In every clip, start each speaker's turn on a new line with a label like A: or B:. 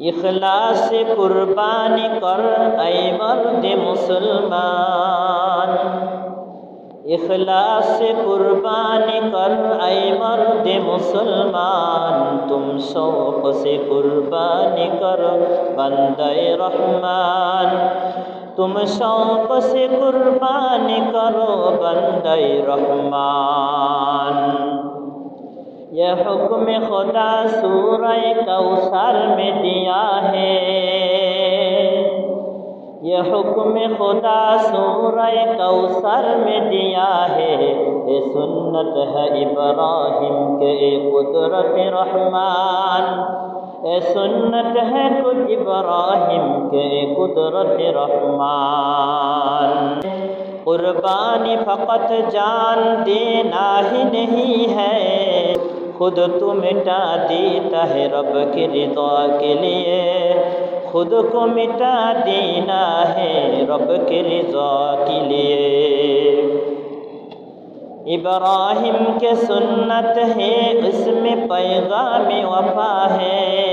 A: ইখলাসে কুরবানি কর, আই মর্দে মুসলমান। ইখলাসে কুরবানি কর, আই মর্দে মুসলমান। তুম শোক সে কুরবানি কর বন্দায় রহমান। তুম শোক সে কুরবানি করো বন্দায় রহমান। یہ حکم خدا سورہ کوثر میں دیا ہے۔ یہ حکم خدا سورہ کوثر میں دیا ہے۔ یہ سنت ہے ابراہیم کے قدرت رحمان۔ اے سنت ہے تو ابراہیم کے قدرت رحمان۔ قربانی فقط جان دینا ہی نہیں ہے۔ खुद तो मिटा देता है रब की रिदा के लिए खुद को मिटा देना है रब की रिजा के लिए इब्राहिम के सुन्नत है इसमें पैगाम वफा है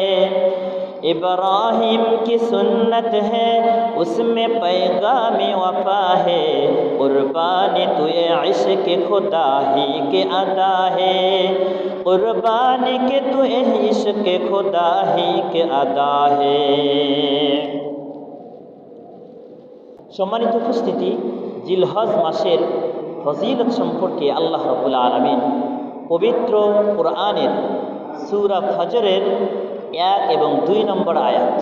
A: इब्राहिम की सुन्नत है उसमें पैगाम वफा है कुर्बानी तुए इश्क खुदा ही के अदा है कुर्बानी के तुए इश्क खुदा ही के अदा है সম্মানিত উপস্থিতি জিলহজ মাসের ফজিলত সম্পর্কে আল্লাহ রবুল আলমিন পবিত্র কোরআনের সুরা ফজরের এক এবং দুই নম্বর আয়াত,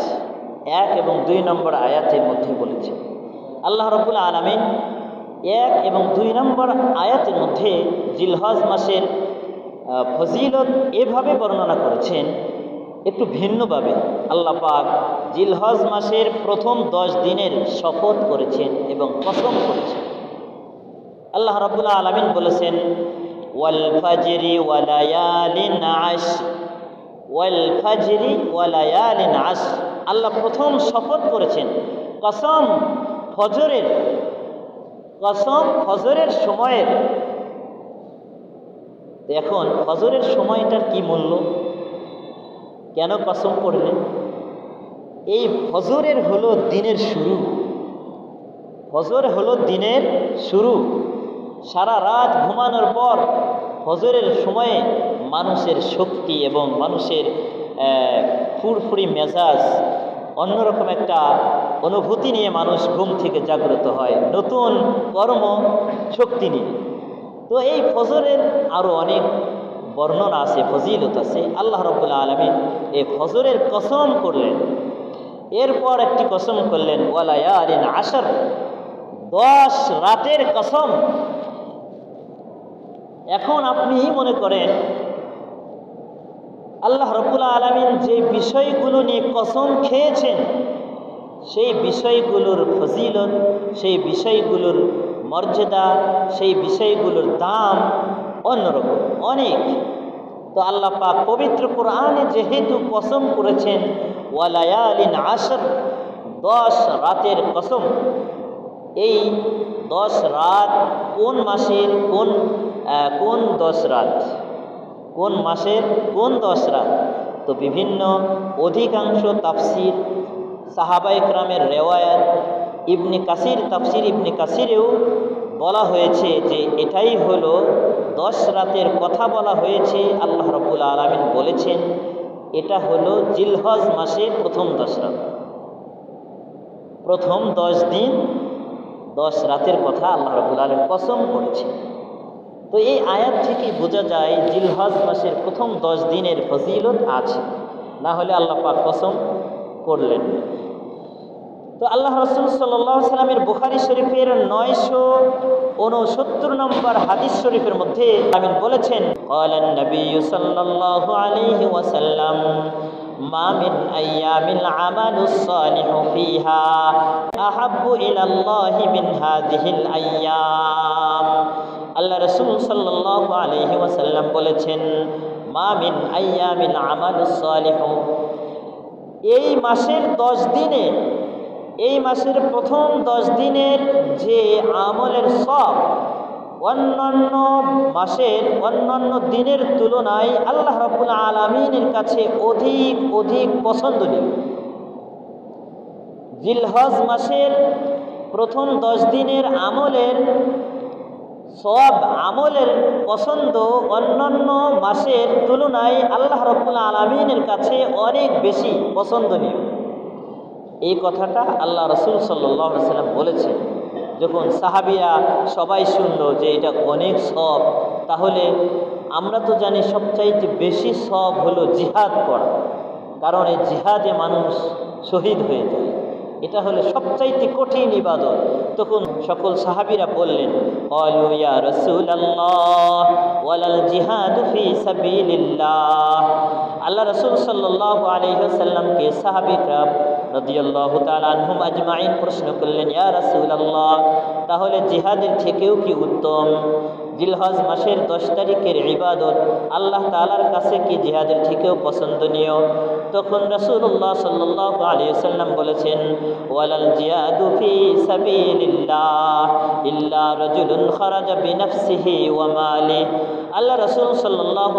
A: এক এবং দুই নম্বর আয়াতের মধ্যে বলেছে। আল্লাহ রবুল আলমিন এক এবং দুই নম্বর আয়াতের মধ্যে জিলহজ মাসের ফজিলত এভাবে বর্ণনা করেছেন, একটু ভিন্নভাবে। আল্লাহ পাক জিলহজ মাসের প্রথম দশ দিনের শপথ করেছেন এবং কসম করেছেন। আল্লাহ রাবুল্লাহ আলমিন বলেছেন, ওয়াল ফাজরি ওয়ালায়ালিন আশ ওয়াল ফাজরি ওয়ালায়ালিন আশ আল্লাহ প্রথম শপথ করেছেন, কসম ফজরের কসম ফজরের সময়ের। এখন ফজরের সময়টার কি মূল্য? কেন কসম করলেন এই ফজরের হলো দিনের শুরু। ফজর হলো দিনের শুরু। সারা রাত ঘুমানোর পর ফজরের সময়ে মানুষের শক্তি এবং মানুষের ফুরফুরি মেজাজ অন্যরকম একটা অনুভূতি নিয়ে মানুষ ঘুম থেকে জাগ্রত হয়, নতুন কর্ম শক্তি নিয়ে। তো এই ফজরের আরও অনেক বর্ণনা আছে, ফজিলত আছে। আল্লাহ রবুল্লা আলমিন এই ফজরের কসম করলেন। এরপর একটি কসম করলেন ওয়ালায়ালিন আশর, দশ রাতের কসম। এখন আপনি মনে করেন আল্লাহ রবুল্লা আলমিন যে বিষয়গুলো নিয়ে কসম খেয়েছেন, সেই বিষয়গুলোর ফজিলত, সেই বিষয়গুলোর মর্যাদা, সেই বিষয়গুলোর দাম অন্যরকম, অনেক। তো আল্লাহ পাক পবিত্র কোরআনে যেহেতু কসম করেছেন, ওয়ালায়ালিন আসর দশ রাতের কসম। এই দশ রাত কোন মাসের, কোন কোন দশ রাত? কোন মাসের কোন দশরা তো বিভিন্ন অধিকাংশ তাফসির সাহাবা ইকরামের রেওয়ায়াত ইবনে কাসির, তাফসির ইবনে কাসিরেও বলা হয়েছে যে এটাই হলো দশ রাতের কথা বলা হয়েছে, আল্লাহ রব্বুল আলমিন বলেছেন, এটা হলো জিলহজ মাসের প্রথম দশ রাত। প্রথম দশ দিন দশ রাতের কথা আল্লাহ রবুল আলম কসম করেছে তো এই আয়াত থেকে বোঝা যায় জিলহজ মাসের প্রথম দশ দিনের ফজিলত আছে না হলে আল্লাহ পাক কসম করলেন তো আল্লাহ রসুল সাল্লাহ সাল্লামের বুখারি শরীফের নয়শো উনসত্তর নম্বর হাদিস শরীফের মধ্যে আমিন বলেছেন قال النبي صلى الله عليه وسلم ما من أيام العمل الصالح فيها أحب إلى الله من هذه الأيام আল্লাহ রসুল সাল্লাহ আলহি ওয়াসাল্লাম বলেছেন, মা মিন আয়ামিল আমাল সালিহ। এই মাসের দশ দিনে, এই মাসের প্রথম দশ দিনের যে আমলের সব, অন্যান্য মাসের, অন্যান্য দিনের তুলনায় আল্লাহ রব্বুল আলমিনের কাছে অধিক অধিক পছন্দনীয়। জিলহজ মাসের প্রথম দশ দিনের আমলের সব আমলের পছন্দ অন্যান্য মাসের তুলনায় আল্লাহ রব্বুল আলমিনের কাছে অনেক বেশি পছন্দনীয়। এই কথাটা আল্লাহ রসুল সাল্লাহ সাল্লাম বলেছেন। যখন সাহাবিরা সবাই শুনল যে এটা অনেক সব, তাহলে আমরা তো জানি সবচাইতে বেশি সব হলো জিহাদ করা। কারণ এই জিহাদে মানুষ শহীদ হয়ে যায়। এটা হলো সবচাইতে কঠিন ইবাদত। তখন সকল সাহাবিরা বললেন অলু ইয়া রসুল আল্লাহ জিহাদ ফি আল্লাহ রসুল সাল্লাহ আলহিহাসাল্লামকে সাহাবিকরা রদিয়াল্লাহু তাআলা আনহুম প্রশ্ন করলেন, ইয়া রাসূলুল্লাহ, তাহলে জিহাদের থেকেও কি উত্তম? জিলহজ মাসের দশ তারিখের ইবাদত আল্লাহ তালার কাছে কি জিহাদের থেকেও পছন্দনীয়? তখন রাসূলুল্লাহ সাল্লাল্লাহু আলাইহি সাল্লাম বলেছেন, ওয়ালাল জিয়াদু ফি সাবিলিল্লাহ, ইল্লা রজুলুন খারাজা বিনাফসিহি ওয়া মালিহি আল্লাহ রসুল সাল্লাম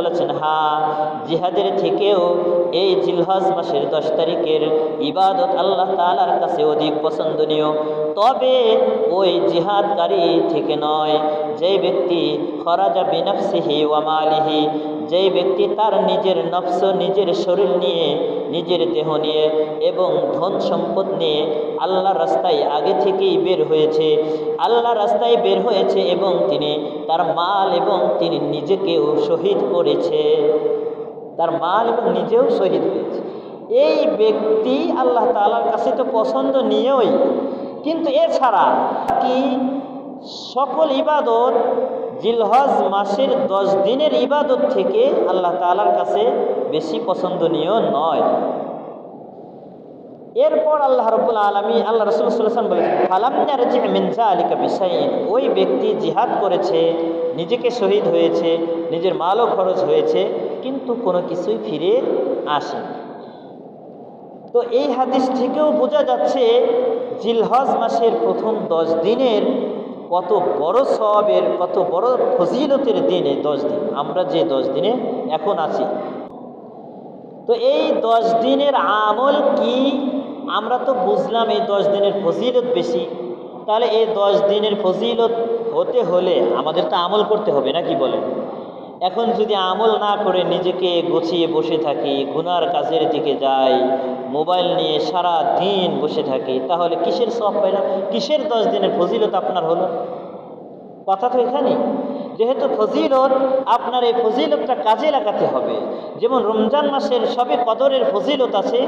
A: বলেছেন, হা, জিহাদের থেকেও এই জিলহজ মাসের দশ তারিখের ইবাদত আল্লাহ তালার কাছে অধিক পছন্দনীয়। তবে ওই জিহাদকারী থেকে নয়, যে ব্যক্তি খরাজা বিনাফসিহি ওয়ামালিহি যেই ব্যক্তি তার নিজের নফস, নিজের শরীর নিয়ে, নিজের দেহ নিয়ে এবং ধন সম্পদ নিয়ে আল্লাহ রাস্তায় আগে থেকেই বের হয়েছে, আল্লাহ রাস্তায় বের হয়েছে এবং তিনি তার মাল এবং তিনি নিজেকেও শহীদ করেছে। তার মাল এবং নিজেও শহীদ হয়েছে এই ব্যক্তি আল্লাহ তালার কাছে তো পছন্দ নিয়েই, কিন্তু এছাড়া কি সকল ইবাদত জিলহজ মাসের দশ দিনের ইবাদত থেকে আল্লাহ তালার কাছে বেশি পছন্দনীয় নয়। এরপর আল্লাহ রবুল আলমী আল্লাহ রসুল সাল্লাম বলেছেন যে মিনজা আলিকা বিসাইন ওই ব্যক্তি জিহাদ করেছে, নিজেকে শহীদ হয়েছে, নিজের মালও খরচ হয়েছে, কিন্তু কোনো কিছুই ফিরে আসে তো এই হাদিস থেকেও বোঝা যাচ্ছে, জিলহজ মাসের প্রথম দশ দিনের কত বড় সবের কত বড় ফজিলতের দিনে দশ দিন। আমরা যে দশ দিনে এখন আছি। তো এই দশ দিনের আমল কি? আমরা তো বুঝলাম এই দশ দিনের ফজিলত বেশি। তাহলে এই দশ দিনের ফজিলত হতে হলে আমাদের তো আমল করতে হবে, নাকি বলেন? এখন যদি আমল না করে নিজেকে গুছিয়ে বসে থাকি, গুনার কাজের দিকে যাই, মোবাইল নিয়ে সারা দিন বসে থাকি, তাহলে কিসের সব পাইলাম? কিসের দশ দিনের ফজিলত আপনার হলো? কথা তো এখানে যেহেতু ফজিলত, আপনার এই ফজিলতটা কাজে লাগাতে হবে। যেমন রমজান মাসের সবে কদরের ফজিলত আছে,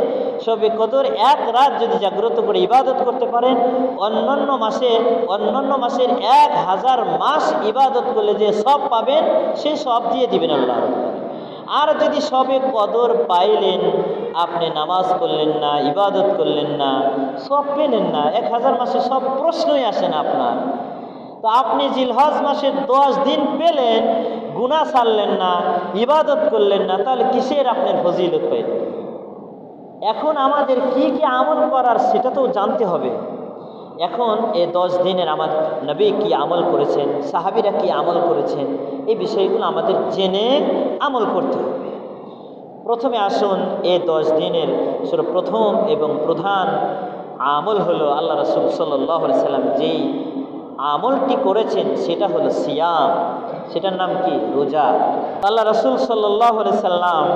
A: সবে কদর এক রাত যদি জাগ্রত করে ইবাদত করতে পারেন, অন্যান্য মাসে অন্যান্য মাসের এক হাজার মাস ইবাদত করলে যে সব পাবেন, সে সব দিয়ে দিবেন আল্লাহ আর যদি সবে কদর পাইলেন, আপনি নামাজ করলেন না, ইবাদত করলেন না, সব পেলেন না, এক হাজার মাসে সব প্রশ্নই আসে না আপনার। তো আপনি জিলহজ মাসের দশ দিন পেলেন গুণা ছাড়লেন না, ইবাদত করলেন না, তাহলে কিসের আপনার ফজিলত পাইলেন এখন আমাদের কি কি আমল করার সেটা তো জানতে হবে। এখন এই দশ দিনের আমার নবী কি আমল করেছেন, সাহাবিরা কি আমল করেছেন, এই বিষয়গুলো আমাদের জেনে আমল করতে হবে। প্রথমে আসুন, এই দশ দিনের প্রথম এবং প্রধান আমল হলো আল্লাহ রসুল সাল্লাহ সাল্লাম যেই আমলটি করেছেন, সেটা হলো সিয়াম। সেটার নাম কি? রোজা। আল্লাহ রসুল সাল্লাহ সাল্লাম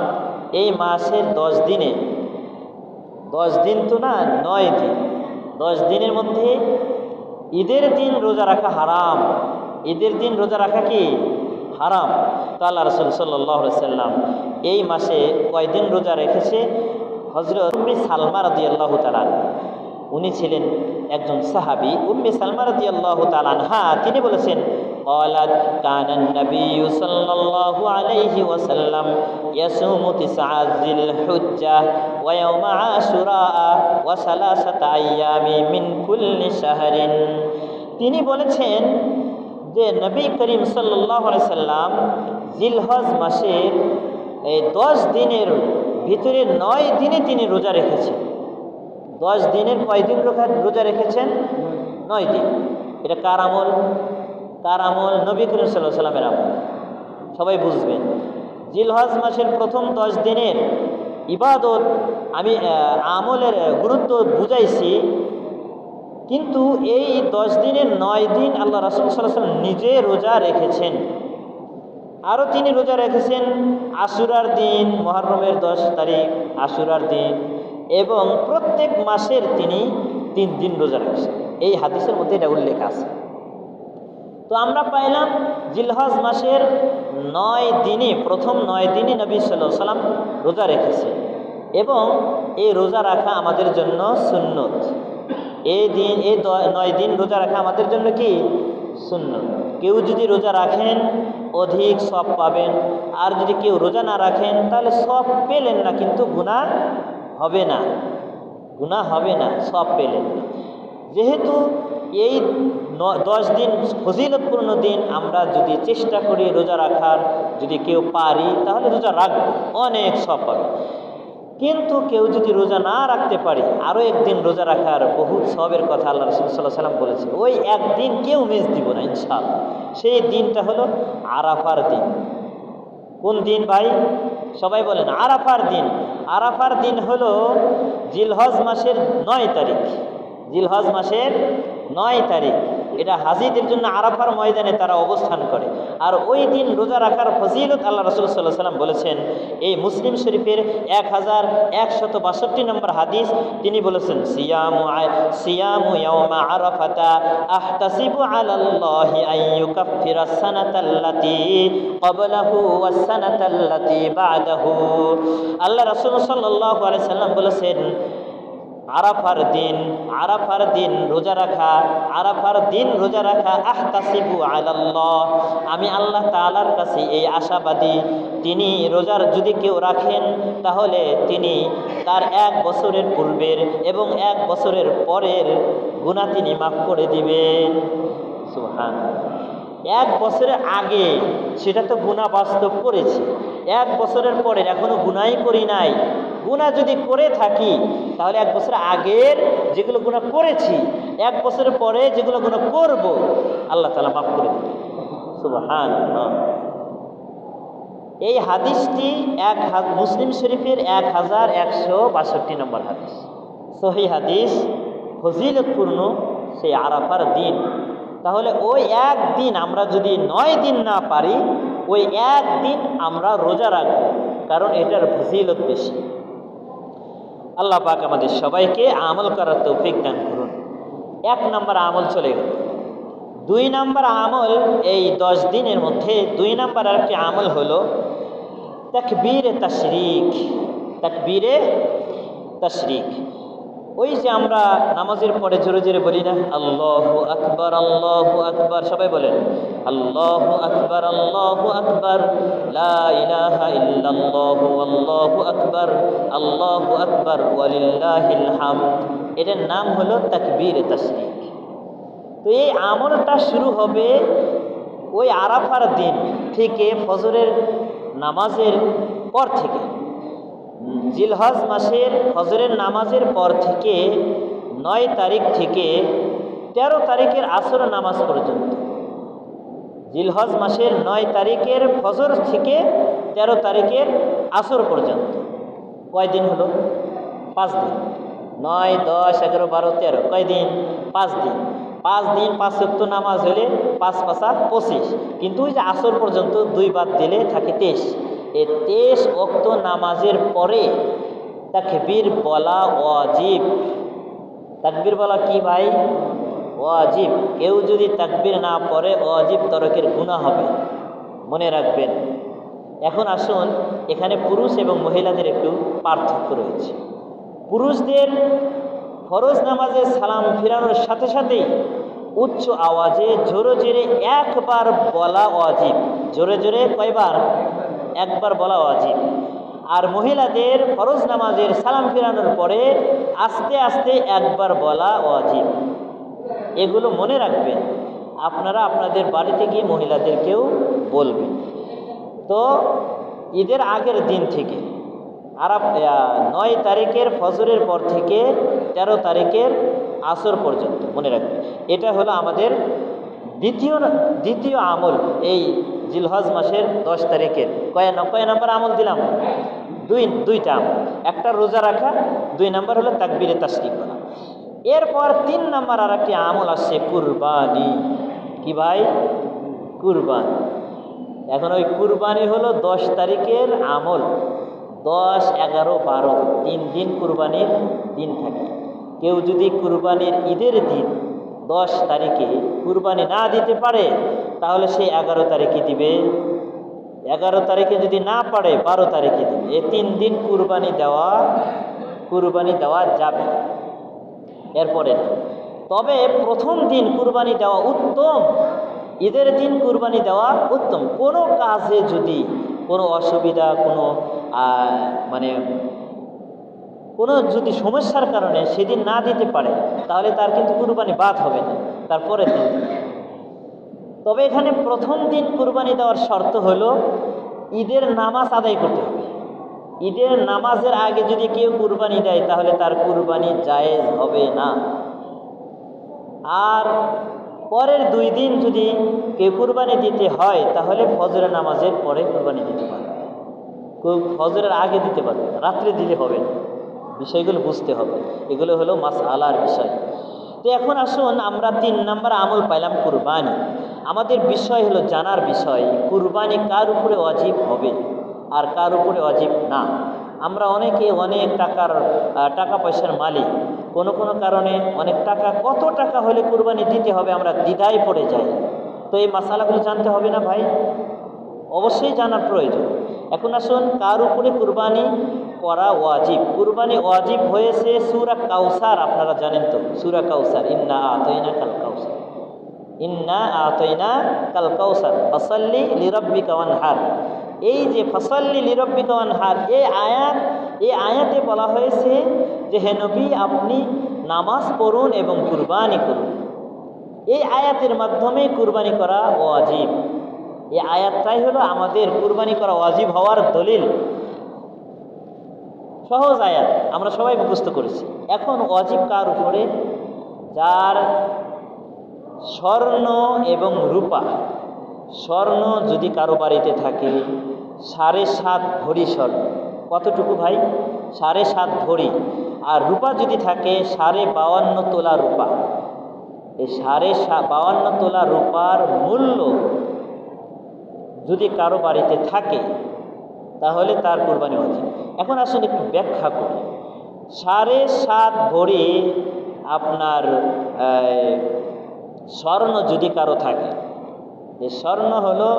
A: এই মাসের দশ দিনে, দশ দিন তো না, নয় দিন, দশ দিনের মধ্যে ঈদের দিন রোজা রাখা হারাম। ঈদের দিন রোজা রাখা কি? হারাম। তো আল্লাহ রসুল সাল্লাম এই মাসে কয়দিন রোজা রেখেছে? হজরত সালমা রাজি আল্লাহ তালা উনি ছিলেন একজন সাহাবি উম্মি সালমা রাজি আল্লাহ তালানহা তিনি বলেছেন قالت كان النبي صلى الله عليه وسلم يصوم تسع ذي الحجة ويوم عاشوراء وثلاثة أيام من كل شهر তিনি বলেছেন যে নবী করিম সাল্লাহ সাল্লাম জিলহজ মাসের এই দশ দিনের ভিতরে নয় দিনে তিনি রোজা রেখেছেন দশ দিনের কয়দিন রোজা রোজা রেখেছেন? নয় দিন। এটা কার আমল? কার আমল? নবী করিম সাল্লাহ সাল্লামের আমল। সবাই বুঝবেন। জিলহজ মাসের প্রথম দশ দিনের ইবাদত আমি আমলের গুরুত্ব বুঝাইছি। কিন্তু এই দশ দিনের নয় দিন আল্লাহ রাসুল সাল্লাম নিজে রোজা রেখেছেন। আরও তিনি রোজা রেখেছেন আশুরার দিন, মহরমের দশ তারিখ আশুরার দিন এবং প্রত্যেক মাসের তিনি তিন দিন রোজা রেখেছেন এই হাদিসের মধ্যে এটা উল্লেখ আছে। তো আমরা পাইলাম জিলহজ মাসের নয় দিনে প্রথম নয় দিনে নবী সাল্লাহ সাল্লাম রোজা রেখেছে এবং এই রোজা রাখা আমাদের জন্য সুন্নত। এই দিন এই নয় দিন রোজা রাখা আমাদের জন্য কি? সুন্নত। কেউ যদি রোজা রাখেন, অধিক সব পাবেন। আর যদি কেউ রোজা না রাখেন, তাহলে সব পেলেন না, কিন্তু গুণা হবে না গুণা হবে না, সব পেলেন না যেহেতু এই দশ দিন ফজিলতপূর্ণ দিন, আমরা যদি চেষ্টা করি রোজা রাখার, যদি কেউ পারি, তাহলে রোজা রাখব, অনেক সব পাবে। কিন্তু কেউ যদি রোজা না রাখতে পারে, আরও একদিন রোজা রাখার বহুত সবের কথা আল্লাহ রসুল সাল্লাহ সাল্লাম বলেছে, ওই একদিন কেউ মিস দিব না, ইনশাআল্লাহ। সেই দিনটা হলো আরাফার দিন। কোন দিন ভাই? সবাই বলেন, আরাফার দিন। আরাফার দিন হলো জিলহজ মাসের নয় তারিখ। জিলহজ মাসের নয় তারিখ। এটা হাজিদের জন্য আরাফার ময়দানে তারা অবস্থান করে। আর ওই দিন রোজা রাখার ফজিলত আল্লাহ রসুল সাল্লাহ সাল্লাম বলেছেন, এই মুসলিম শরীফের এক হাজার একশত বাষট্টি নম্বর হাদিস, তিনি বলেছেন, সিয়ামু সিয়ামু ইয়াউমা আরাফাতা আল্লাহ রাসূল সাল্লাল্লাহু সাল্লাম বলেছেন আরাফার দিন আরাফার দিন রোজা রাখা, আরাফার দিন রোজা রাখা, আহতাসিবু আলাল্লাহ। আমি আল্লাহ তাআলার কাছে এই আশাবাদী, তিনি রোজার যদি কেউ রাখেন, তাহলে তিনি তার এক বছরের পূর্বের এবং এক বছরের পরের গুণা তিনি মাফ করে দিবেন। সুবহান এক বছরের আগে সেটা তো গুণা বাস্তব করেছি। এক বছরের পরে এখনও গুণাই করি নাই। গুণা যদি করে থাকি, তাহলে এক বছর আগের যেগুলো গুণা করেছি, এক বছরের পরে যেগুলো গুণা করব, আল্লাহ তালা মাফ করে সুবহান এই হাদিসটি এক মুসলিম শরীফের এক হাজার একশো বাষট্টি নম্বর হাদিস। সহি হাদিস, ফজিলতপূর্ণ সেই আরাফার দিন। তাহলে ওই একদিন আমরা যদি নয় দিন না পারি, ওই একদিন আমরা রোজা রাখব, কারণ এটার ফজিলত বেশি। আল্লাহ পাক আমাদের সবাইকে আমল করার তৌফিক দান করুন। এক নম্বর আমল চলে গেল। দুই নম্বর আমল এই দশ দিনের মধ্যে, দুই নম্বর আরেকটি আমল হলো তাকবীরে তশরিক তাকবীরে তশরিক ওই যে আমরা নামাজের পরে জোরে জোরে বলি না, আল্লাহ আকবর আল্লাহ আকবর সবাই বলেন, আল্লাহ আকবর আল্লাহ আকবর আল্লাহু আকবর আল্লাহু আকবর হামদ এটার নাম হলো তাকবীর তশরিক তো এই আমলটা শুরু হবে ওই আরাফার দিন থেকে ফজরের নামাজের পর থেকে। জিলহজ মাসের ফজরের নামাজের পর থেকে নয় তারিখ থেকে তেরো তারিখের আসর নামাজ পর্যন্ত। জিলহজ মাসের নয় তারিখের ফজর থেকে তেরো তারিখের আসর পর্যন্ত। কয়দিন হলো? পাঁচ দিন। নয়, দশ, এগারো, বারো, তেরো। কয়দিন? পাঁচ দিন। পাঁচ দিন পাঁচ সপ্ত নামাজ হলে পাঁচ পাঁচা পঁচিশ। কিন্তু ওই যে আসর পর্যন্ত দুই বাদ দিলে থাকে তেইশ। এই তেইশ অক্ত নামাজের পরে তাকবীর বলা অজীব তাকবীর বলা কি ভাই? অজীব কেউ যদি তাকবীর না পড়ে অজীব তরকের গুণা হবে। মনে রাখবেন। এখন আসুন, এখানে পুরুষ এবং মহিলাদের একটু পার্থক্য রয়েছে। পুরুষদের ফরজ নামাজে সালাম ফিরানোর সাথে সাথেই উচ্চ আওয়াজে জোরে জোরে একবার বলা অজীব জোরে জোরে কয়বার? একবার বলা অজীব আর মহিলাদের ফরজ নামাজের সালাম ফিরানোর পরে আস্তে আস্তে একবার বলা অজীব এগুলো মনে রাখবেন, আপনারা আপনাদের বাড়িতে গিয়ে মহিলাদেরকেও বলবেন। তো ঈদের আগের দিন থেকে আরাব নয় তারিখের ফজরের পর থেকে তেরো তারিখের আসর পর্যন্ত, মনে রাখবেন। এটা হলো আমাদের দ্বিতীয় দ্বিতীয় আমল, এই জিলহজ মাসের দশ তারিখের। কয় ন- কয় নম্বর আমল দিলাম? দুই দুইটা আমল। একটা রোজা রাখা, দুই নম্বর হলো তাকবিরে তাসরিক করা। এরপর তিন নম্বর আর একটি আমল আসছে কুরবানি। কি ভাই? কুরবানি। এখন ওই কুরবানি হলো দশ তারিখের আমল। দশ, এগারো, বারো, তিন দিন কুরবানির দিন থাকে। কেউ যদি কুরবানির ঈদের দিন দশ তারিখে কুরবানি না দিতে পারে তাহলে সে এগারো তারিখে দিবে। এগারো তারিখে যদি না পারে, বারো তারিখে দিবে। এই তিন দিন কুরবানি দেওয়া কুরবানি দেওয়া যাবে। এরপরে, তবে প্রথম দিন কুরবানি দেওয়া উত্তম, ঈদের দিন কুরবানি দেওয়া উত্তম। কোনো কাজে যদি কোনো অসুবিধা, কোনো মানে কোনো যদি সমস্যার কারণে সেদিন না দিতে পারে, তাহলে তার কিন্তু কুরবানি বাদ হবে না। তারপরে দিন তবে এখানে প্রথম দিন কুরবানি দেওয়ার শর্ত হলো ঈদের নামাজ আদায় করতে হবে। ঈদের নামাজের আগে যদি কেউ কুরবানি দেয়, তাহলে তার কুরবানি জায়েজ হবে না। আর পরের দুই দিন যদি কেউ কুরবানি দিতে হয়, তাহলে ফজরের নামাজের পরে কুরবানি দিতে পারবে। কেউ ফজরের আগে দিতে পারবে রাত্রে দিলে হবে না। বিষয়গুলো বুঝতে হবে। এগুলো হলো মাস আলার বিষয়। তো এখন আসুন আমরা তিন নম্বর আমল পাইলাম কুরবানি। আমাদের বিষয় হলো জানার বিষয়, কুরবানি কার উপরে অজীব হবে আর কার উপরে অজীব না? আমরা অনেকে অনেক টাকার টাকা পয়সার মালিক। কোনো কোনো কারণে অনেক টাকা, কত টাকা হলে কুরবানি দিতে হবে আমরা দ্বিধায় পড়ে যাই। তো এই মশালাগুলো জানতে হবে না ভাই? অবশ্যই জানার প্রয়োজন। এখন আসুন, কার উপরে কুরবানি করা ওয়াজিব? কুরবানি ওয়াজিব হয়েছে সুরা কাউসার, আপনারা জানেন তো, সুরা কাউসার। ইন্না আতইনা কাল কাউসার। ইন্না আতইনা কাল কাউসার, ফসল্লি লিরব্বিকা ওয়ানহার। এই যে ফসল্লি লিরব্বিকা ওয়ানহার এই আয়াত এই আয়াতে বলা হয়েছে যে হে নবী, আপনি নামাজ পড়ুন এবং কুরবানি করুন। এই আয়াতের মাধ্যমে কুরবানি করা ওয়াজিব। এই আয়াতটাই হলো আমাদের কুরবানি করা ওয়াজিব হওয়ার দলিল। সহজ আয়াত, আমরা সবাই মুখস্থ করেছি। এখন ওয়াজিব কার উপরে? যার স্বর্ণ এবং রূপা। স্বর্ণ যদি কারও বাড়িতে থাকে, সাড়ে সাত ভরি স্বর্ণ। কতটুকু ভাই? সাড়ে সাত ভরি। আর রূপা যদি থাকে, সাড়ে বাউান্ন তোলা রূপা। এই সাড়ে বাউান্ন তোলা রূপার মূল্য যদি কারও বাড়িতে থাকে, তাহলে তার কোরবানি অজিব এখন আসুন একটু ব্যাখ্যা করি। সাড়ে সাত ভরি আপনার স্বর্ণ যদি কারও থাকে যে স্বর্ণ হলো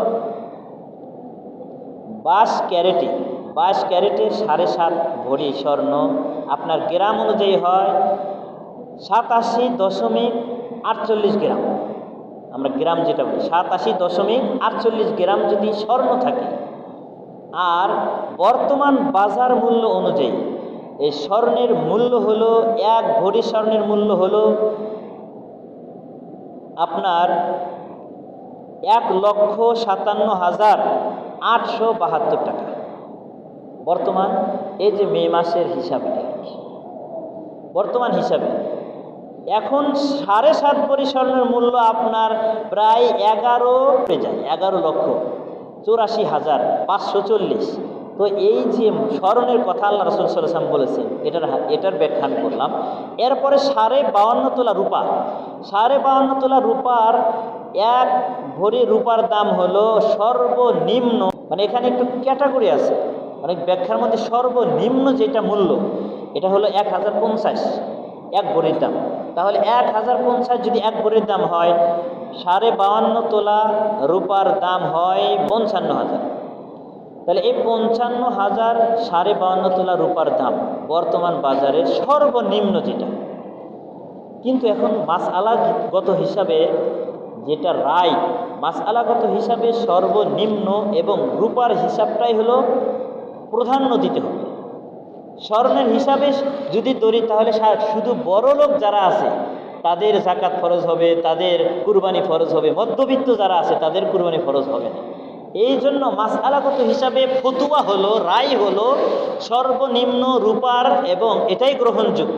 A: বাস ক্যারেটে বাস ক্যারেটে সাড়ে সাত ভরি স্বর্ণ। আপনার গ্রাম অনুযায়ী হয় সাতাশি দশমিক আটচল্লিশ গ্রাম। আমরা গ্রাম যেটা বলি, সাতাশি দশমিক আটচল্লিশ গ্রাম যদি স্বর্ণ থাকে, আর বর্তমান বাজার মূল্য অনুযায়ী এই স্বর্ণের মূল্য হলো এক ভরি স্বর্ণের মূল্য হলো আপনার এক লক্ষ সাতান্ন হাজার আটশো বাহাত্তর টাকা। বর্তমান এই যে মে মাসের হিসাবে, বর্তমান হিসাবে, এখন সাড়ে সাত ভরি স্বর্ণের মূল্য আপনার প্রায় এগারো হয়ে যায়, এগারো লক্ষ চৌরাশি হাজার পাঁচশো চল্লিশ। তো এই যে স্মরণের কথা আল্লাহ রসুল সাল্লাম বলেছেন, এটার এটার ব্যাখ্যা আমি করলাম। এরপরে সাড়ে বাউান্ন তোলা রূপা। সাড়ে বাউান্ন তোলা রূপার এক ভরি রূপার দাম হলো সর্বনিম্ন মানে এখানে একটু ক্যাটাগরি আছে, অনেক ব্যাখ্যার মধ্যে সর্বনিম্ন যেটা মূল্য, এটা হলো এক হাজার পঞ্চাশ, এক ভরির দাম। তাহলে এক হাজার পঞ্চাশ যদি এক ভরির দাম হয়, সাড়ে বাউান্ন তোলা রূপার দাম হয় পঞ্চান্ন হাজার। তাহলে এই পঞ্চান্ন হাজার সাড়ে বাউান্ন তোলা রূপার দাম বর্তমান বাজারের সর্বনিম্ন যেটা। কিন্তু এখন মাস আলাগত হিসাবে যেটা রায় মাস আলাগত হিসাবে সর্বনিম্ন এবং রূপার হিসাবটাই হলো প্রাধান্য দিতে হবে। স্বর্ণের হিসাবে যদি ধরি তাহলে শুধু বড় লোক যারা আছে, তাদের জাকাত ফরজ হবে, তাদের কুরবানি ফরজ হবে, মধ্যবিত্ত যারা আছে তাদের কুরবানি ফরজ হবে না। এই জন্য মাসআলাগত হিসাবে ফতুয়া হলো, রায় হলো সর্বনিম্ন রূপার এবং এটাই গ্রহণযোগ্য।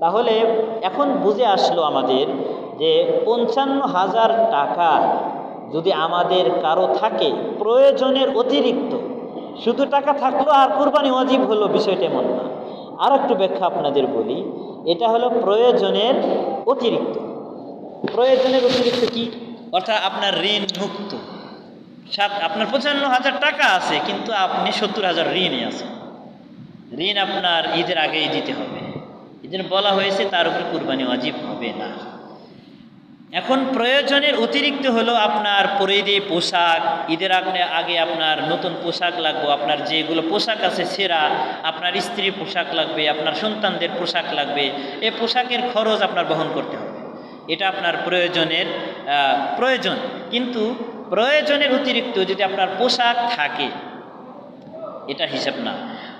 A: তাহলে এখন বুঝে আসলো আমাদের যে পঞ্চান্ন হাজার টাকা যদি আমাদের কারও থাকে, প্রয়োজনের অতিরিক্ত। শুধু টাকা থাকল আর কোরবানি অজীব হলো বিষয়টা এমন না। আর একটু ব্যাখ্যা আপনাদের বলি, এটা হলো প্রয়োজনের অতিরিক্ত। প্রয়োজনের অতিরিক্ত কি? অর্থাৎ আপনার ঋণ মুক্ত সাত, আপনার পঁচান্ন হাজার টাকা আছে, কিন্তু আপনি সত্তর হাজার ঋণে আছেন ঋণ আপনার ঈদের আগেই দিতে হবে। এই বলা হয়েছে, তার উপরে কুরবানি অজীব হবে না। এখন প্রয়োজনের অতিরিক্ত হলো আপনার পরিধি, পোশাক। ঈদের আগে আগে আপনার নতুন পোশাক লাগবে, আপনার যেগুলো পোশাক আছে, সেরা। আপনার স্ত্রীর পোশাক লাগবে, আপনার সন্তানদের পোশাক লাগবে। এই পোশাকের খরচ আপনার বহন করতে হবে। এটা আপনার প্রয়োজনের প্রয়োজন। কিন্তু প্রয়োজনের অতিরিক্ত যদি আপনার পোশাক থাকে, এটা হিসাব না।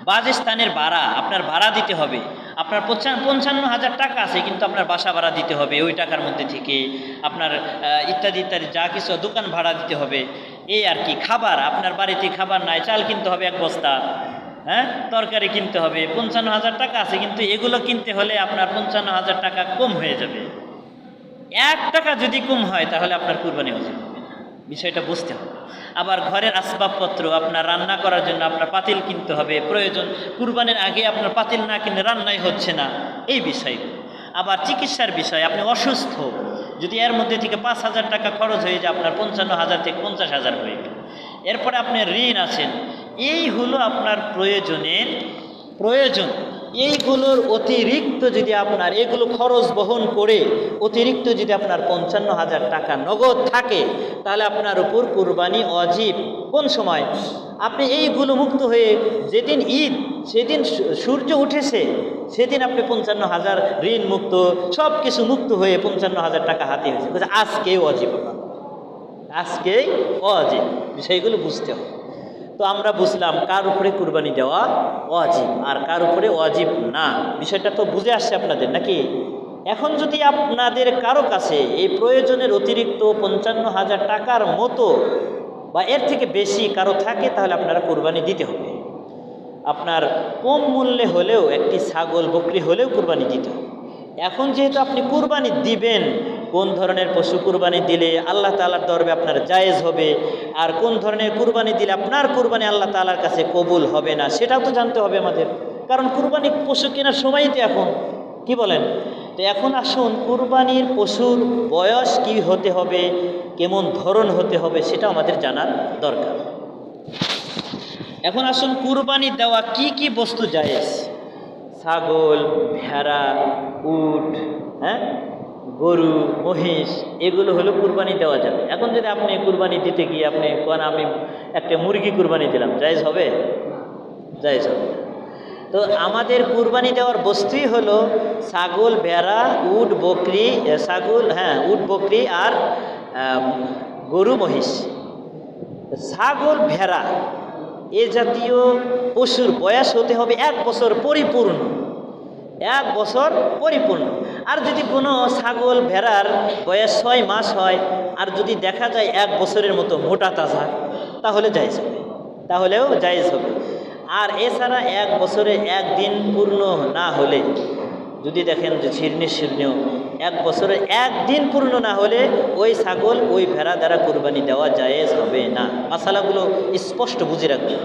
A: বাজস্থানের ভাড়া, আপনার ভাড়া দিতে হবে। আপনার পঞ্চা- পঞ্চান্ন হাজার টাকা আছে, কিন্তু আপনার বাসা ভাড়া দিতে হবে, ওই টাকার মধ্যে থেকে। আপনার ইত্যাদি ইত্যাদি, যা কিছু, দোকান ভাড়া দিতে হবে। এই আর কি, খাবার, আপনার বাড়িতে খাবার নাই, চাল কিনতে হবে এক বস্তা। হ্যাঁ? তরকারি কিনতে হবে পঞ্চান্ন হাজার টাকা আছে, কিন্তু এগুলো কিনতে হলে আপনার পঞ্চান্ন হাজার টাকা কম হয়ে যাবে। এক টাকা যদি কম হয়, তাহলে আপনার কুরবানি হবে না বিষয়টা বুঝতে হবে। আবার ঘরের আসবাবপত্র, আপনার রান্না করার জন্য আপনার পাতিল কিনতে হবে, প্রয়োজন, কুরবানির আগে আপনার পাতিল না কিনে রান্নাই হচ্ছে না, এই বিষয়গুলো আবার চিকিৎসার বিষয়, আপনি অসুস্থ, যদি এর মধ্যে থেকে পাঁচ হাজার টাকা খরচ হয়ে যায়, আপনার পঞ্চান্ন হাজার থেকে পঞ্চাশ হাজার হয়ে গেল। এরপরে আপনি ঋণ আছেন, এই হলো আপনার প্রয়োজনের প্রয়োজন। এইগুলোর অতিরিক্ত যদি আপনার, এগুলো খরচ বহন করে অতিরিক্ত যদি আপনার পঞ্চান্ন হাজার টাকা নগদ থাকে, তাহলে আপনার উপর কুরবানি অজীব। কোন সময়? আপনি এইগুলো মুক্ত হয়ে যেদিন ঈদ, সেদিন সূর্য উঠেছে, সেদিন আপনি পঞ্চান্ন হাজার ঋণ মুক্ত সব কিছু মুক্ত হয়ে পঞ্চান্ন হাজার টাকা হাতে হয়েছে আজকেই অজীব। আজকেই অজীব। বিষয়গুলো বুঝতে হবে। তো আমরা বুঝলাম কার উপরে কুরবানি দেওয়া অজীব আর কার উপরে অজীব না। বিষয়টা তো বুঝে আসছে আপনাদের নাকি? এখন যদি আপনাদের কারও কাছে এই প্রয়োজনের অতিরিক্ত পঞ্চান্ন হাজার টাকার মতো বা এর থেকে বেশি কারও থাকে, তাহলে আপনারা কুরবানি দিতে হবে। আপনার কম মূল্যে হলেও, একটি ছাগল, বকরি হলেও কুরবানি দিতে হবে। এখন যেহেতু আপনি কুরবানি দিবেন কোন ধরনের পশু কুরবানি দিলে আল্লাহ তালার দরবে আপনার জায়েজ হবে? আর কোন ধরনের কুরবানি দিলে আপনার কুরবানি আল্লাহ তালার কাছে কবুল হবে না? সেটাও তো জানতে হবে আমাদের। কারণ কুরবানি পশু কেনার সময়ই তো এখন। কি বলেন? তো এখন আসুন, কুরবানির পশুর বয়স কি হতে হবে? কেমন ধরন হতে হবে? সেটা আমাদের জানার দরকার। এখন আসুন, কুরবানি দেওয়া কি কি বস্তু জায়েজ? ছাগল, ভেড়া, উট হ্যাঁ? গরু, মহিষ, এগুলো হলো কুরবানি দেওয়া যাবে। এখন যদি আপনি কুরবানি দিতে গিয়ে আপনি কোন আমি একটা মুরগি কুরবানি দিলাম, জায়েজ হবে? জায়েজ হবে। তো আমাদের কুরবানি দেওয়ার বস্তুই হলো ছাগল, ভেড়া, উট, বকরি ছাগল হ্যাঁ উট, বকরি আর গরু, মহিষ। ছাগল, ভেড়া, এ জাতীয় পশুর বয়স হতে হবে এক বছর পরিপূর্ণ। এক বছর পরিপূর্ণ। আর যদি কোনো ছাগল, ভেড়ার বয়স ছয় মাস হয়, আর যদি দেখা যায় এক বছরের মতো মোটা তাজা, তাহলে জায়েজ হবে। তাহলেও জায়েজ হবে। আর এছাড়া এক বছরে একদিন পূর্ণ না হলে, যদি দেখেন যে ছির্নি শীর্ণেও এক বছরে একদিন পূর্ণ না হলে ওই ছাগল ওই ভেড়া দ্বারা কোরবানি দেওয়া জায়েজ হবে না। মশালাগুলো স্পষ্ট বুঝে রাখবেন।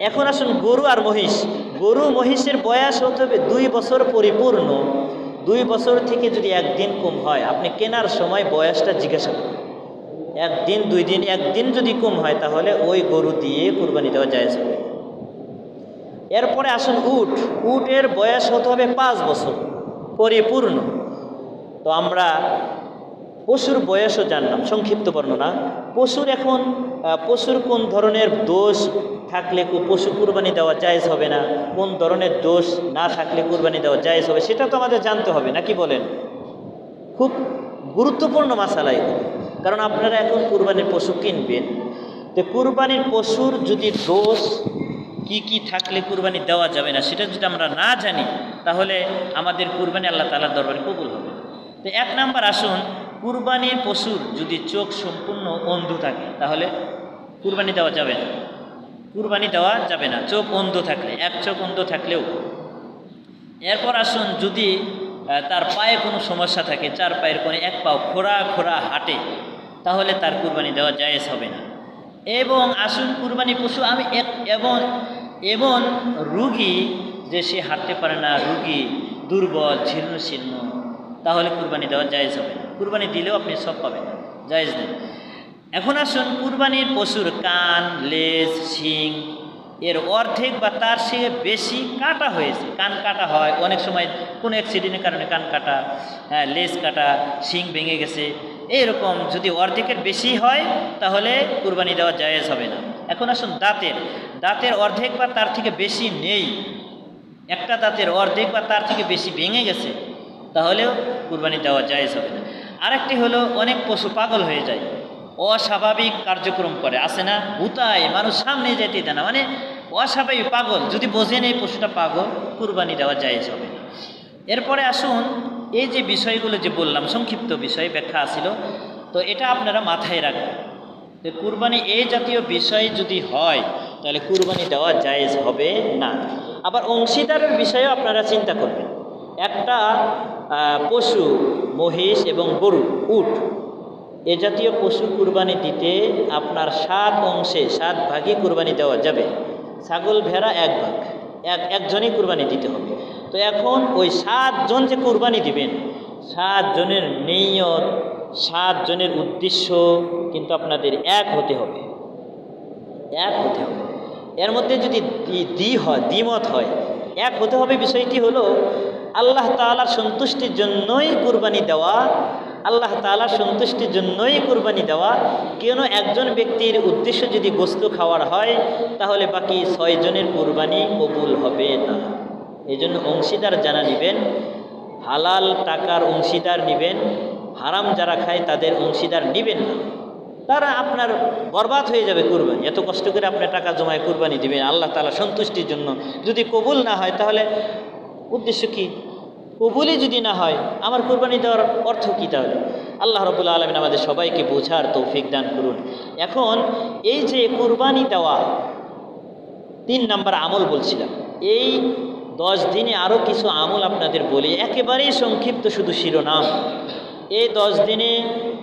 A: এখন আসুন গরু আর মহিষ। গরু মহিষের বয়স হতে হবে দুই বছর পরিপূর্ণ। দুই বছর থেকে যদি একদিন কম হয়, আপনি কেনার সময় বয়সটা জিজ্ঞাসা করুন। একদিন, দুই দিন, একদিন যদি কম হয়, তাহলে ওই গরু দিয়ে কুরবানি দেওয়া যায় হবে। এরপরে আসুন উট। উটের বয়স হতে হবে পাঁচ বছর, পরিপূর্ণ। তো আমরা পশুর বয়সও জানলাম, সংক্ষিপ্ত বর্ণনা। পশুর এখন পশুর কোন ধরনের দোষ থাকলে পশু কুরবানি দেওয়া জায়েজ হবে না, কোন ধরনের দোষ না থাকলে কুরবানি দেওয়া জায়েজ হবে, সেটা তো আমাদের জানতে হবে নাকি বলেন? খুব গুরুত্বপূর্ণ মাসালা এগুলো। কারণ আপনারা এখন কুরবানির পশু কিনবেন, তো কুরবানির পশুর যদি দোষ কি কি থাকলে কুরবানি দেওয়া যাবে না, সেটা যদি আমরা না জানি, তাহলে আমাদের কুরবানি আল্লাহ তালার দরবারে কবুল হবে তো এক নাম্বার আসুন কুরবানির পশুর যদি চোখ সম্পূর্ণ অন্ধ থাকে, তাহলে কুরবানি দেওয়া যাবে না। কুরবানি দেওয়া যাবে না, চোখ অন্ধ থাকলে, এক চোখ অন্ধ থাকলেও। এরপর আসুন, যদি তার পায়ে কোনো সমস্যা থাকে, চার পায়ের কোনো এক পাও খোড়া খোড়া হাঁটে, তাহলে তার কুরবানি দেওয়া জায়েজ হবে না। এবং আসুন, কুরবানি পশু আমি এবং এবং রুগী যে সে হাঁটতে পারে না, রুগী দুর্বল ছিন্ন ছিন্ন তাহলে কুরবানি দেওয়া জায়েজ হবে না। কুরবানি দিলেও আপনি সব পাবেন। জায়েজ নেই। এখন আসুন কুরবানির পশুর কান, লেজ, শিং, এর অর্ধেক বা তার সে বেশি কাটা হয়েছে। কান কাটা হয়, অনেক সময় কোনো অ্যাক্সিডেন্টের কারণে কান কাটা হ্যাঁ লেজ কাটা, শিং ভেঙে গেছে এইরকম যদি অর্ধেকের বেশি হয়, তাহলে কুরবানি দেওয়া জায়েজ হবে না। এখন আসুন দাঁতের। দাঁতের অর্ধেক বা তার থেকে বেশি নেই। একটা দাঁতের অর্ধেক বা তার থেকে বেশি ভেঙে গেছে, তাহলেও কুরবানি দেওয়া জায়েজ হবে না। আরেকটি হলো অনেক পশু পাগল হয়ে যায়, অস্বাভাবিক কার্যক্রম করে আসে না? হুতায়, মানুষ সামনে যেতে দেয় না। মানে অস্বাভাবিক পাগল, যদি বোঝেন এই পশুটা পাগল, কুরবানি দেওয়া জায়েজ হবে এরপরে আসুন, এই যে বিষয়গুলো যে বললাম, সংক্ষিপ্ত বিষয়, ব্যাখ্যা আসিল তো এটা আপনারা মাথায় রাখবেন। যে কুরবানি এই জাতীয় বিষয় যদি হয়, তাহলে কুরবানি দেওয়া জায়েজ হবে না। আবার অংশীদারের বিষয়েও আপনারা চিন্তা করবেন। একটা পশু, মহিষ এবং গরু, উট। এ জাতীয় পশু কুরবানি দিতে আপনার সাত অংশে সাত ভাগই কুরবানি দেওয়া যাবে। ছাগল, ভেড়া এক ভাগ। এক, একজনই কুরবানি দিতে হবে। তো এখন ওই সাতজন যে কুরবানি দিবেন সাতজনের নিয়ত সাতজনের উদ্দেশ্য কিন্তু আপনাদের এক হতে হবে। এক হতে হবে। এর মধ্যে যদি দ্বি- হয়, দ্বিমত হয়, এক হতে হবে বিষয়টি হলো আল্লাহ তাআলার সন্তুষ্টির জন্যই কুরবানি দেওয়া, আল্লাহ তাআলার সন্তুষ্টির জন্যই কুরবানি দেওয়া। কেন একজন ব্যক্তির উদ্দেশ্য যদি গোস্ত খাওয়ার হয়, তাহলে বাকি ছয়জনের কুরবানি কবুল হবে না। এই জন্য অংশীদার জানা নেবেন, হালাল টাকার অংশীদার নেবেন, হারাম যারা খায় তাদের অংশীদার নেবেন না। তারা আপনার বরবাদ হয়ে যাবে কুরবানি। এত কষ্ট করে আপনার টাকা জমায় কুরবানি দিবেন, আল্লাহ তালা সন্তুষ্টির জন্য। যদি কবুল না হয়, তাহলে উদ্দেশ্য কি? কবুলই যদি না হয়, আমার কুরবানি দেওয়ার অর্থ কী তাহলে? আল্লাহ রবুল্লা আলমিন আমাদের সবাইকে বোঝার তৌফিক দান করুন। এখন এই যে কুরবানি দেওয়া, তিন নাম্বার আমল বলছিলাম, এই দশ দিনে আরও কিছু আমল আপনাদের বলি। একেবারেই সংক্ষিপ্ত শুধু শিরোনাম। এই দশ দিনে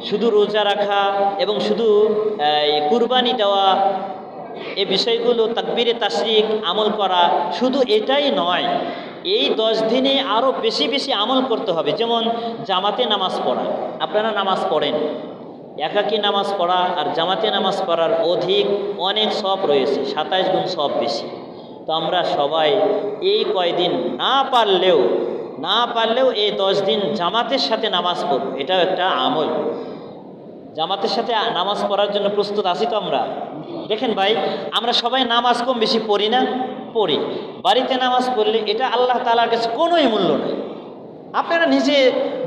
A: শুধু রোজা রাখা এবং শুধু কুরবানি দেওয়া, এ বিষয়গুলো তাকবিরে তাশরিক আমল করা শুধু এটাই নয় এই দশ দিনে আরও বেশি বেশি আমল করতে হবে। যেমন জামাতে নামাজ পড়া। আপনারা নামাজ পড়েন। একাকী নামাজ পড়া আর জামাতে নামাজ পড়ার অধিক অনেক সব রয়েছে। সাতাইশ গুণ সব বেশি। তো আমরা সবাই এই কয়দিন না পারলেও না পারলেও এই দশ দিন জামাতের সাথে নামাজ পড়ব। এটাও একটা আমল। জামাতের সাথে নামাজ পড়ার জন্য প্রস্তুত আছি তো আমরা? দেখেন ভাই, আমরা সবাই নামাজ কম বেশি পড়ি না। পড়ি, বাড়িতে নামাজ পড়লে এটা আল্লাহ তালার কাছে কোনোই মূল্য নেই। আপনারা নিজে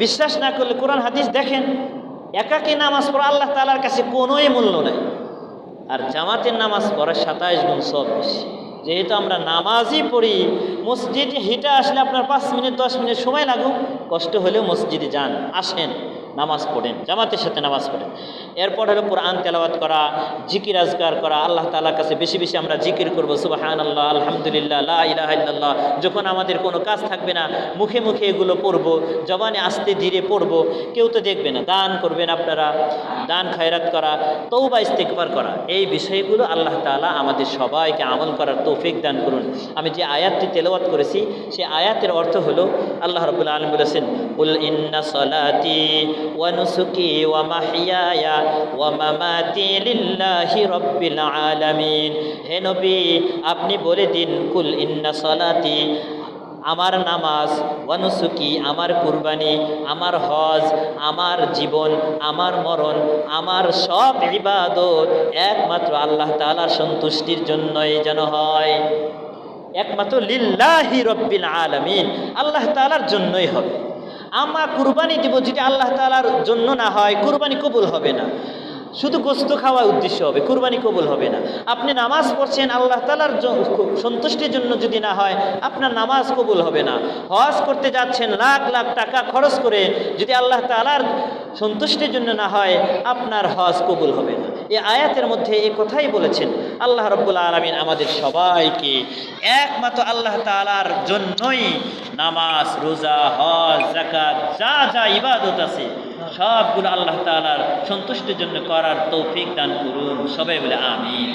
A: বিশ্বাস না করলে কোরআন, হাদিস দেখেন, একাকী নামাজ পড়া আল্লাহ তালার কাছে কোনোই মূল্য নেই। আর জামাতের নামাজ পড়া সাতাইশ গুণ সব বেশি। যেহেতু আমরা নামাজই পড়ি, মসজিদে হেঁটে আসলে আপনার পাঁচ মিনিট, দশ মিনিট সময় লাগুক, কষ্ট হলেও মসজিদে যান, আসেন। নামাজ পড়েন, জামাতের সাথে নামাজ পড়েন। এরপর হলো কোরআন তেলাওয়াত করা, জিকির আজগার করা, আল্লাহ তালার কাছে বেশি বেশি আমরা জিকির করব সুবাহান আল্লাহ আলহামদুলিল্লাহ, লা ইলাহা ইল্লাল্লাহ। যখন আমাদের কোনো কাজ থাকবে না, মুখে মুখে এগুলো পড়ব, জবানে আস্তে ধীরে পড়ব, কেউ তো দেখবে না। দান করবেন আপনারা, দান খায়রাত করা তৌবা ইস্তেকবার করা, এই বিষয়গুলো আল্লাহ তাআলা আমাদের সবাইকে আমল করার তৌফিক দান করুন। আমি যে আয়াতটি তেলাওয়াত করেছি সেই আয়াতের অর্থ হলো, আল্লাহ রাব্বুল আলম বলেছেন উল ইন্না সলাতি ওয়া নুসুকি ওয়া মাহইয়ায়া ওয়া মামাতি লিল্লাহি রাব্বিল আলামিন হে নবী, আপনি বলে দিন, কুল আমার নামাজ, ওয়ানুসুকি, আমার কুরবানি, আমার হজ, আমার জীবন, আমার মরণ, আমার সব ইবাদত একমাত্র আল্লাহ তাআলার সন্তুষ্টির জন্যই যেন হয়। একমাত্র লিল্লাহি রব্বিল আলামিন, আল্লাহ তাআলার জন্যই হবে। আমরা কুরবানি দিব যদি আল্লাহ তাআলার জন্য না হয়, কুরবানি কবুল হবে না। শুধু গোস্ত খাওয়া উদ্দেশ্য হবে, কুরবানি কবুল হবে না। আপনি নামাজ পড়ছেন, আল্লাহ তালার সন্তুষ্টির জন্য যদি না হয়, আপনার নামাজ কবুল হবে না। হজ করতে যাচ্ছেন, লাখ লাখ টাকা খরচ করে যদি আল্লাহ তালার সন্তুষ্টির জন্য না হয়, আপনার হজ কবুল হবে না। এই আয়াতের মধ্যে এ কথাই বলেছেন, আল্লাহ রব্বুল আলমিন আমাদের সবাইকে একমাত্র আল্লাহ তালার জন্যই নামাজ, রোজা, হজ জাকাত যা যা ইবাদত আছে, সবগুলো আল্লাহ তালার সন্তুষ্টির জন্য করার তৌফিক দান করুন। সবাই বলে আমিন।